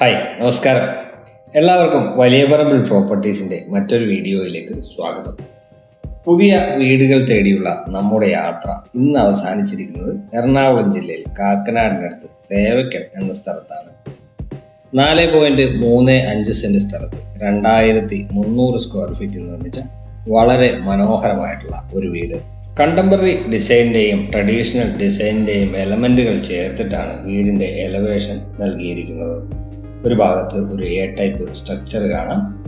Hi നമസ്കാരം. എല്ലാവർക്കും വലിയ പറമ്പിൽ പ്രോപ്പർട്ടീസിന്റെ മറ്റൊരു വീഡിയോയിലേക്ക് സ്വാഗതം. പുതിയ വീടുകൾ തേടിയുള്ള നമ്മുടെ യാത്ര ഇന്ന് അവസാനിച്ചിരിക്കുന്നത് എറണാകുളം ജില്ലയിൽ കാക്കനാടിനടുത്ത് തേവയ്ക്കൽ എന്ന സ്ഥലത്താണ്. നാല് പോയിന്റ് മൂന്ന് അഞ്ച് സെന്റ് സ്ഥലത്ത് രണ്ടായിരത്തി മുന്നൂറ് സ്ക്വയർ ഫീറ്റിൽ നിർമ്മിച്ച വളരെ മനോഹരമായിട്ടുള്ള ഒരു വീട്. കണ്ടംപററി ഡിസൈനിന്റെയും ട്രഡീഷണൽ ഡിസൈനിന്റെയും എലമെന്റുകൾ ചേർത്തിട്ടാണ് വീടിന്റെ എലവേഷൻ നൽകിയിരിക്കുന്നത്. ഒരു ഭാഗത്ത് ഒരു എ ടൈപ്പ് സ്ട്രക്ചർ കാണാം.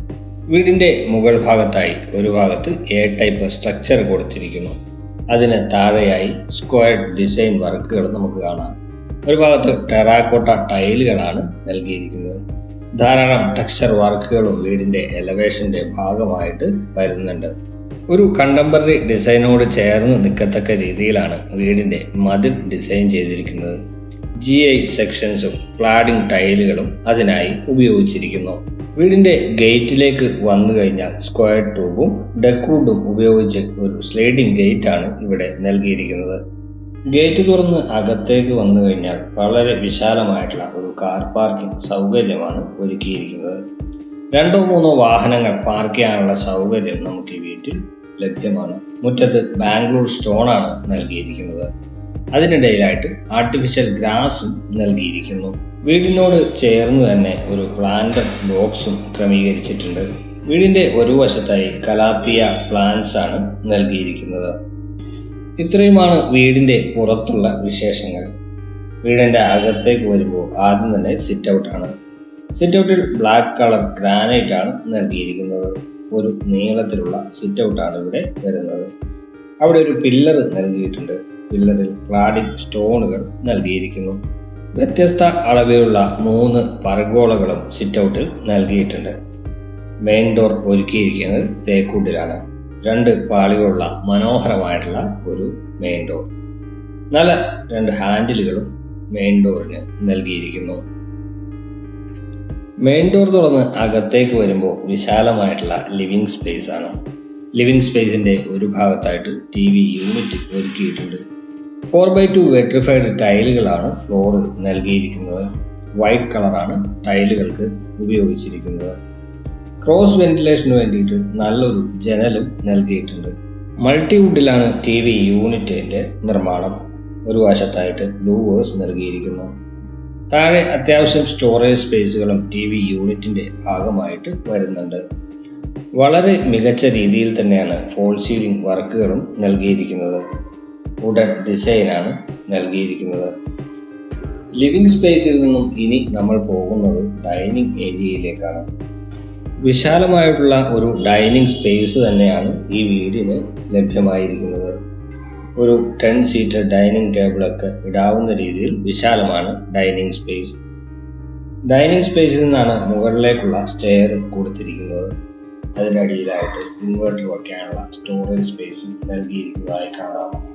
വീടിന്റെ മുകൾ ഭാഗത്തായി ഒരു ഭാഗത്ത് എ ടൈപ്പ് സ്ട്രക്ചർ കൊടുത്തിരിക്കുന്നു. അതിന് താഴെയായി സ്ക്വയർ ഡിസൈൻ വർക്കുകൾ നമുക്ക് കാണാം. ഒരു ഭാഗത്ത് ടെറാക്കോട്ട ടൈലുകളാണ് നൽകിയിരിക്കുന്നത്. ധാരാളം ടെക്സ്ചർ വർക്കുകളും വീടിന്റെ എലവേഷന്റെ ഭാഗമായിട്ട് വരുന്നുണ്ട്. ഒരു കണ്ടംപററി ഡിസൈനോട് ചേർന്ന് നിൽക്കത്തക്ക രീതിയിലാണ് വീടിന്റെ മതിൽ ഡിസൈൻ ചെയ്തിരിക്കുന്നത്. ജി ഐ സെക്ഷൻസും ക്ലാഡിംഗ് ടൈലുകളും അതിനായി ഉപയോഗിച്ചിരിക്കുന്നു. വീടിന്റെ ഗേറ്റിലേക്ക് വന്നു കഴിഞ്ഞാൽ സ്ക്വയർ ട്യൂബും ഡെക്കൂഡും ഉപയോഗിച്ച് ഒരു സ്ലൈഡിംഗ് ഗേറ്റ് ആണ് ഇവിടെ നൽകിയിരിക്കുന്നത്. ഗേറ്റ് തുറന്ന് അകത്തേക്ക് വന്നു കഴിഞ്ഞാൽ വളരെ വിശാലമായിട്ടുള്ള ഒരു കാർ പാർക്കിംഗ് സൗകര്യമാണ് ഒരുക്കിയിരിക്കുന്നത്. രണ്ടോ മൂന്നോ വാഹനങ്ങൾ പാർക്ക് ചെയ്യാനുള്ള സൗകര്യം നമുക്ക് ഈ വീട്ടിൽ ലഭ്യമാണ്. മുറ്റത്ത് ബാംഗ്ലൂർ സ്റ്റോൺ ആണ് നൽകിയിരിക്കുന്നത്. അതിനിടയിലായിട്ട് ആർട്ടിഫിഷ്യൽ ഗ്രാസും നൽകിയിരിക്കുന്നു. വീടിനോട് ചേർന്ന് തന്നെ ഒരു പ്ലാന്റർ ബോക്സും ക്രമീകരിച്ചിട്ടുണ്ട്. വീടിന്റെ ഒരു വശത്തായി കലാത്തിയ പ്ലാന്റ്സ് ആണ് നൽകിയിരിക്കുന്നത്. ഇത്രയുമാണ് വീടിന്റെ പുറത്തുള്ള വിശേഷങ്ങൾ. വീടിന്റെ അകത്തേക്ക് വരുമ്പോൾ ആദ്യം തന്നെ സിറ്റ് ഔട്ടാണ് സിറ്റ് ഔട്ടിൽ ബ്ലാക്ക് കളർ ഗ്രാനൈറ്റ് ആണ് നൽകിയിരിക്കുന്നത്. ഒരു നീളത്തിലുള്ള സിറ്റ് ഔട്ടാണ് ഇവിടെ വരുന്നത്. അവിടെ ഒരു പില്ലർ നൽകിയിട്ടുണ്ട്. പില്ലറിൽ ക്ലാഡിംഗ് സ്റ്റോണുകൾ നൽകിയിരിക്കുന്നു. വ്യത്യസ്ത അളവിലുള്ള മൂന്ന് പർഗോളകളും സിറ്റ് ഔട്ടിൽ നൽകിയിട്ടുണ്ട്. മെയിൻ ഡോർ ഒരുക്കിയിരിക്കുന്നത് തേക്കൂട്ടിലാണ്. രണ്ട് പാളികളുള്ള മനോഹരമായിട്ടുള്ള ഒരു മെയിൻ ഡോർ. നല്ല രണ്ട് ഹാൻഡിലുകളും മെയിൻ ഡോറിന് നൽകിയിരിക്കുന്നു. മെയിൻ ഡോർ തുറന്ന് അകത്തേക്ക് വരുമ്പോൾ വിശാലമായിട്ടുള്ള ലിവിംഗ് സ്പേസ് ആണ്. ലിവിംഗ് സ്പേസിന്റെ ഒരു ഭാഗത്തായിട്ട് ടി വി യൂണിറ്റ് ഒരുക്കിയിട്ടുണ്ട്. ഫോർ ബൈ ടു വെട്രിഫൈഡ് ടൈലുകളാണ് ഫ്ലോറിൽ നൽകിയിരിക്കുന്നത്. വൈറ്റ് കളറാണ് ടൈലുകൾക്ക് ഉപയോഗിച്ചിരിക്കുന്നത്. ക്രോസ് വെന്റിലേഷന് വേണ്ടിയിട്ട് നല്ലൊരു ജനലും നൽകിയിട്ടുണ്ട്. മൾട്ടിവുഡിലാണ് ടി വി യൂണിറ്റിന്റെ നിർമ്മാണം. ഒരു വശത്തായിട്ട് ലൂവേഴ്സ് നൽകിയിരിക്കുന്നു. താഴെ അത്യാവശ്യം സ്റ്റോറേജ് സ്പേസുകളും ടി വി യൂണിറ്റിന്റെ ഭാഗമായിട്ട് വരുന്നുണ്ട്. വളരെ മികച്ച രീതിയിൽ തന്നെയാണ് ഫോൾ സീലിംഗ് വർക്കുകളും നൽകിയിരിക്കുന്നത്. ഉടൻ ഡിസൈനാണ് നൽകിയിരിക്കുന്നത്. ലിവിംഗ് സ്പേസിൽ നിന്നും ഇനി നമ്മൾ പോകുന്നത് ഡൈനിങ് ഏരിയയിലേക്കാണ് വിശാലമായിട്ടുള്ള ഒരു ഡൈനിങ് സ്പേസ് തന്നെയാണ് ഈ വീടിന് ലഭ്യമായിരിക്കുന്നത്. ഒരു ടെൻ സീറ്റർ ഡൈനിങ് ടേബിളൊക്കെ ഇടാവുന്ന രീതിയിൽ വിശാലമാണ് ഡൈനിങ് സ്പേസ് ഡൈനിങ് സ്പേസിൽ നിന്നാണ് മുകളിലേക്കുള്ള സ്റ്റെയർ കൊടുത്തിരിക്കുന്നത്. അതിനടിയിലായിട്ട് ഇൻവെർട്ടർ വയ്ക്കാനുള്ള സ്റ്റോറേജ് സ്പേസ് നൽകിയിരിക്കുന്നതായി കാണാം.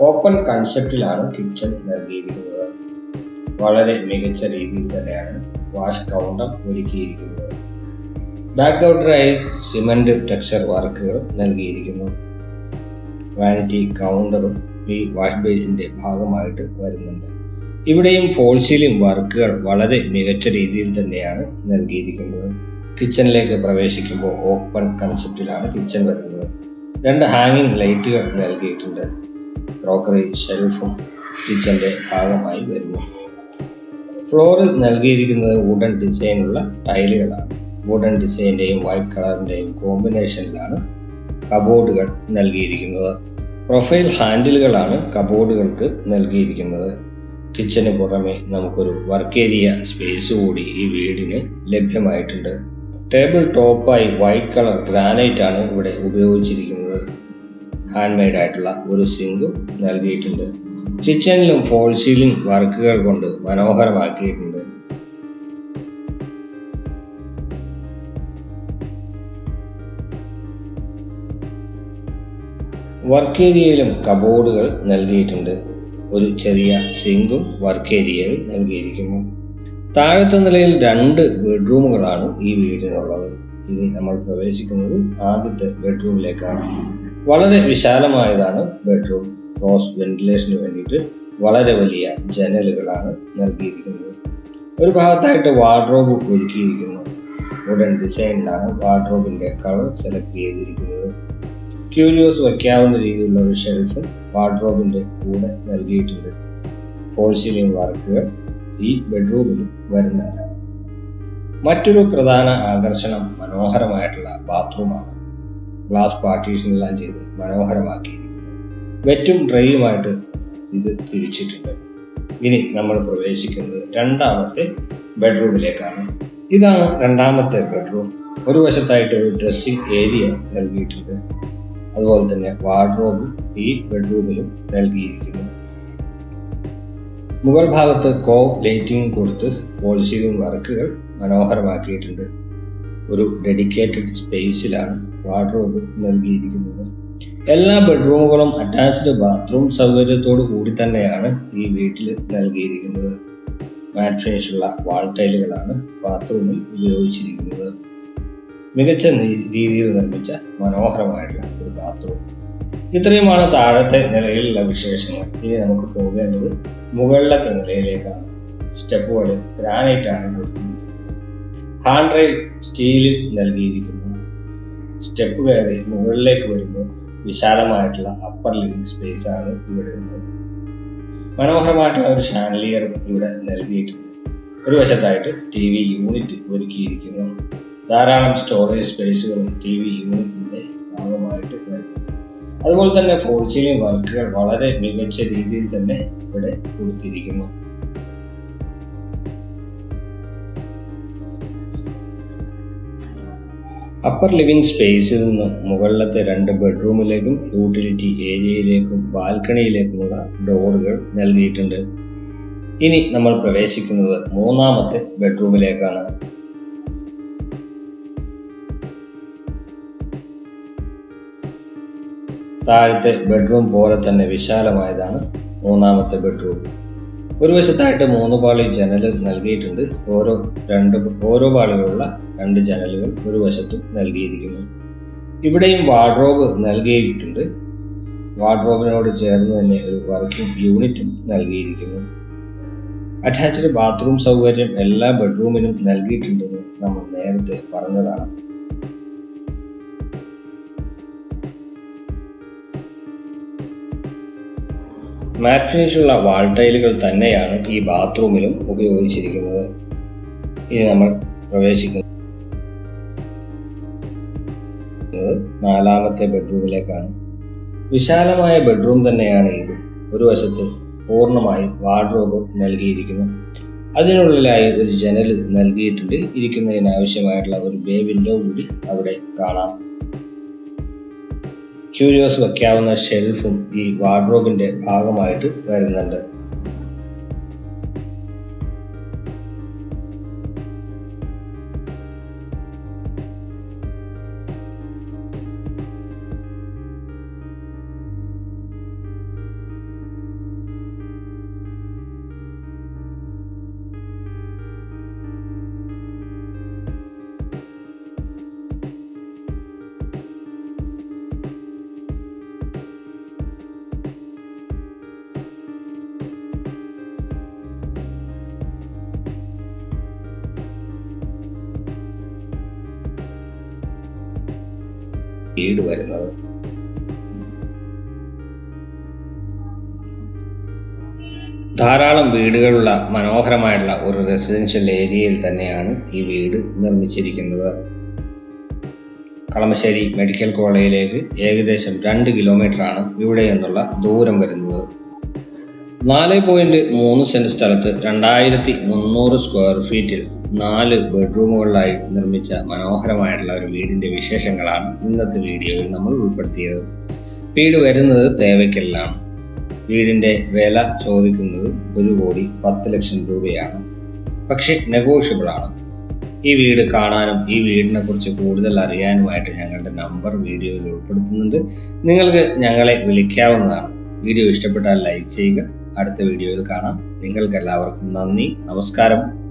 ഓപ്പൺ കൺസെപ്റ്റിലാണ് കിച്ചൺ നൽകിയിരിക്കുന്നത്. വളരെ മികച്ച രീതിയിൽ തന്നെയാണ് വാഷ് കൗണ്ടർ ഒരുക്കിയിരിക്കുന്നത്. ബാക്ക് സിമന്റ് ടെക്സ്ചർ വർക്കുകൾ നൽകിയിരിക്കുന്നു. വാനിറ്റി കൗണ്ടറും ഈ വാഷ് ബേസിന്റെ ഭാഗമായിട്ട് വരുന്നുണ്ട്. ഇവിടെയും ഫോൾ സീലിംഗ് വർക്കുകൾ വളരെ മികച്ച രീതിയിൽ തന്നെയാണ് നൽകിയിരിക്കുന്നത്. കിച്ചണിലേക്ക് പ്രവേശിക്കുമ്പോൾ ഓപ്പൺ കൺസെപ്റ്റിലാണ് കിച്ചൺ വരുന്നത്. രണ്ട് ഹാങ്ങിങ് ലൈറ്റുകൾ നൽകിയിട്ടുണ്ട്. ക്രോക്കറി ഷെൽഫും കിച്ചന്റെ ഭാഗമായി വരുന്നു. ഫ്ലോറിൽ നൽകിയിരിക്കുന്നത് വുഡൻ ഡിസൈനുള്ള ടൈലുകളാണ് വുഡൻ ഡിസൈന്റെയും വൈറ്റ് കളറിന്റെയും കോമ്പിനേഷനിലാണ് കബോർഡുകൾ നൽകിയിരിക്കുന്നത്. പ്രൊഫൈൽ ഹാൻഡിലുകളാണ് കബോർഡുകൾക്ക് നൽകിയിരിക്കുന്നത്. കിച്ചന് പുറമെ നമുക്കൊരു വർക്ക് ഏരിയ സ്പേസ് കൂടി ഈ വീടിന് ലഭ്യമായിട്ടുണ്ട്. ടേബിൾ ടോപ്പായി വൈറ്റ് കളർ ഗ്രാനൈറ്റ് ആണ് ഇവിടെ ഉപയോഗിച്ചിരിക്കുന്നത്. ഹാൻഡ് മെയ്ഡ് ആയിട്ടുള്ള ഒരു സിങ്കും നൽകിയിട്ടുണ്ട്. കിച്ചണിലും ഫോൾ സീലിംഗ് വർക്കുകൾ കൊണ്ട് മനോഹരമാക്കിയിട്ടുണ്ട്. വർക്ക് ഏരിയയിലും കബോർഡുകൾ നൽകിയിട്ടുണ്ട്. ഒരു ചെറിയ സിങ്കും വർക്ക് ഏരിയയിൽ നൽകിയിരിക്കുന്നു. താഴത്തെ നിലയിൽ രണ്ട് ബെഡ്റൂമുകളാണ് ഈ വീടിനുള്ളത്. ഇനി നമ്മൾ പ്രവേശിക്കുന്നത് ആദ്യത്തെ ബെഡ്റൂമിലേക്കാണ്. വളരെ വിശാലമായതാണ് ബെഡ്റൂം. ക്രോസ് വെന്റിലേഷന് വേണ്ടിയിട്ട് വളരെ വലിയ ജനലുകളാണ് നൽകിയിരിക്കുന്നത്. ഒരു ഭാഗത്തായിട്ട് വാർഡ്രോബ് ഒരുക്കിയിരിക്കുന്നു. ഉടൻ ഡിസൈനിലാണ് വാർഡ്രോബിന്റെ കളർ സെലക്ട് ചെയ്തിരിക്കുന്നത്. ക്യൂരിയോസ് വയ്ക്കാവുന്ന രീതിയിലുള്ള ഒരു ഷെൽഫും വാർഡ്രോബിന്റെ കൂടെ നൽകിയിട്ടുണ്ട്. ഫോൾ സീലിംഗ് വർക്കുകൾ ഈ ബെഡ്റൂമിലും വരുന്നുണ്ട്. മറ്റൊരു പ്രധാന ആകർഷണം മനോഹരമായിട്ടുള്ള ബാത്റൂമാണ്. ഗ്ലാസ് പാർട്ടീഷനെല്ലാം ചെയ്ത് മനോഹരമാക്കി. വെറ്റും ഡ്രൈയുമായിട്ട് ഇത് തിരിച്ചിട്ടുണ്ട്. ഇനി നമ്മൾ പ്രവേശിക്കുന്നത് രണ്ടാമത്തെ ബെഡ്റൂമിലേക്കാണ്. ഇതാണ് രണ്ടാമത്തെ ബെഡ്റൂം. ഒരു വശത്തായിട്ട് ഒരു ഡ്രസ്സിംഗ് ഏരിയ നൽകിയിട്ടുണ്ട്. അതുപോലെ തന്നെ വാർഡ്രോബും ഈ ബെഡ്റൂമിലും നൽകിയിരിക്കുന്നു. മുകൾ ഭാഗത്ത് കോ ലൈറ്റിംഗ് കൊടുത്ത് പോളിസിയും വർക്കുകൾ മനോഹരമാക്കിയിട്ടുണ്ട്. ഒരു ഡെഡിക്കേറ്റഡ് സ്പേസിലാണ് വാർഡ്രോബ് നൽകിയിരിക്കുന്നത്. എല്ലാ ബെഡ്റൂമുകളും അറ്റാച്ച്ഡ് ബാത്റൂം സൗകര്യത്തോടു കൂടി തന്നെയാണ് ഈ വീട്ടിൽ നൽകിയിരിക്കുന്നത്. മാറ്റ് ഫിനിഷുള്ള വാൾ ടൈലുകളാണ് ബാത്റൂമിൽ ഉപയോഗിച്ചിരിക്കുന്നത്. മികച്ച രീതിയിൽ നിർമ്മിച്ച മനോഹരമായിട്ടുള്ള ഒരു ബാത്റൂം. ഇത്രയുമാണ് താഴത്തെ നിലയിലുള്ള വിശേഷങ്ങൾ. ഇനി നമുക്ക് പോകേണ്ടത് മുകളിലത്തെ നിലയിലേക്കാണ്. സ്റ്റെപ്പുകൾ ഗ്രാനൈറ്റ് ആണ് കൊടുത്തിരിക്കുന്നത്. ഹാൻഡ് റെയിൽ സ്റ്റീലിൽ നൽകിയിരിക്കുന്നു. സ്റ്റെപ്പ് കയറി മുകളിലേക്ക് വരുമ്പോൾ വിശാലമായിട്ടുള്ള അപ്പർ ലിവിംഗ് സ്പേസ് ആണ് ഇവിടെ ഉള്ളത്. മനോഹരമായിട്ടുള്ള ഒരു ഷാൻലിയർ ഇവിടെ നൽകിയിട്ടുണ്ട്. ഒരു വശത്തായിട്ട് ടി വി യൂണിറ്റ് ഒരുക്കിയിരിക്കുന്നു. ധാരാളം സ്റ്റോറേജ് സ്പേസുകളും ടി വി വരുന്നുണ്ട് അതുപോലെ തന്നെ ഫോൾ സീലിംഗ് വർക്കുകൾ വളരെ മികച്ച രീതിയിൽ തന്നെ ഇവിടെ കൊടുത്തിരിക്കുന്നു. അപ്പർ ലിവിംഗ് സ്പേസിൽ നിന്നും മുകളിലത്തെ രണ്ട് ബെഡ്റൂമിലേക്കും യൂട്ടിലിറ്റി ഏരിയയിലേക്കും ബാൽക്കണിയിലേക്കുമുള്ള ഡോറുകൾ നൽകിയിട്ടുണ്ട്. ഇനി നമ്മൾ പ്രവേശിക്കുന്നത് മൂന്നാമത്തെ ബെഡ്റൂമിലേക്കാണ് താഴത്തെ ബെഡ്റൂം പോലെ തന്നെ വിശാലമായതാണ് മൂന്നാമത്തെ ബെഡ്റൂം ഒരു വശത്തായിട്ട് മൂന്ന് പാളി ജനൽ നൽകിയിട്ടുണ്ട്. ഓരോ രണ്ട് ഓരോ പാളികളുള്ള രണ്ട് ജനലുകൾ ഒരു വശത്തും നൽകിയിരിക്കുന്നു. ഇവിടെയും വാർഡ്രോബ് നൽകിയിട്ടുണ്ട്. വാർഡ്രോബിനോട് ചേർന്ന് തന്നെ ഒരു വർക്കിംഗ് യൂണിറ്റും നൽകിയിരിക്കുന്നു. അറ്റാച്ച്ഡ് ബാത്റൂം സൗകര്യം എല്ലാ ബെഡ്റൂമിനും നൽകിയിട്ടുണ്ടെന്ന് നമ്മൾ നേരത്തെ പറഞ്ഞതാണ്. മാറ്റ് ഫിനിഷുള്ള വാൾ ടൈലുകൾ തന്നെയാണ് ഈ ബാത്റൂമിലും ഉപയോഗിച്ചിരിക്കുന്നത്. ഇനി നമ്മൾ പ്രവേശിക്കുന്നു. നാലാമത്തെ ബെഡ്റൂമിലേക്കാണ് വിശാലമായ ബെഡ്റൂം തന്നെയാണ് ഇത്. ഒരു വശത്ത് പൂർണമായും വാർഡ്രോബ് നൽകിയിരിക്കുന്നു. അതിനുള്ളിലായി ഒരു ജനൽ നൽകിയിട്ടുണ്ട്. ഇരിക്കുന്നതിന് ആവശ്യമായിട്ടുള്ള ഒരു ബേ വിൻഡോ കൂടി അവിടെ കാണാം. ക്യൂരിയോസ് വയ്ക്കാവുന്ന ഷെൽഫും ഈ വാർഡ്രോബിന്റെ ഭാഗമായിട്ട് വരുന്നുണ്ട്. വീട് വരുന്നത്. ധാരാളം വീടുകളുള്ള മനോഹരമായിട്ടുള്ള ഒരു റെസിഡൻഷ്യൽ ഏരിയയിൽ തന്നെയാണ് ഈ വീട് നിർമ്മിച്ചിരിക്കുന്നത്. കളമശ്ശേരി മെഡിക്കൽ കോളേജിലേക്ക് ഏകദേശം രണ്ട് കിലോമീറ്ററാണ് ഇവിടെ നിന്നുള്ള ദൂരം വരുന്നത്. നാല് പോയിന്റ് മൂന്ന് സെന്റ് സ്ഥലത്ത് രണ്ടായിരത്തി മുന്നൂറ് സ്ക്വയർ ഫീറ്റിൽ നാല് ബെഡ്റൂമുകളിലായി നിർമ്മിച്ച മനോഹരമായിട്ടുള്ള ഒരു വീടിന്റെ വിശേഷങ്ങളാണ് ഇന്നത്തെ വീഡിയോയിൽ നമ്മൾ ഉൾപ്പെടുത്തിയത്. വീട് വരുന്നത് തേവയ്ക്കെല്ലാം വീടിന്റെ വില ചോദിക്കുന്നത് ഒരു കോടി പത്ത് ലക്ഷം രൂപയാണ്. പക്ഷേ നെഗോഷ്യബിൾ ആണ്. ഈ വീട് കാണാനും ഈ വീടിനെ കുറിച്ച് കൂടുതൽ അറിയാനുമായിട്ട് ഞങ്ങളുടെ നമ്പർ വീഡിയോയിൽ ഉൾപ്പെടുത്തുന്നുണ്ട്. നിങ്ങൾക്ക് ഞങ്ങളെ വിളിക്കാവുന്നതാണ്. വീഡിയോ ഇഷ്ടപ്പെട്ടാൽ ലൈക്ക് ചെയ്യുക. അടുത്ത വീഡിയോയിൽ കാണാം. നിങ്ങൾക്ക് എല്ലാവർക്കും നന്ദി. നമസ്കാരം.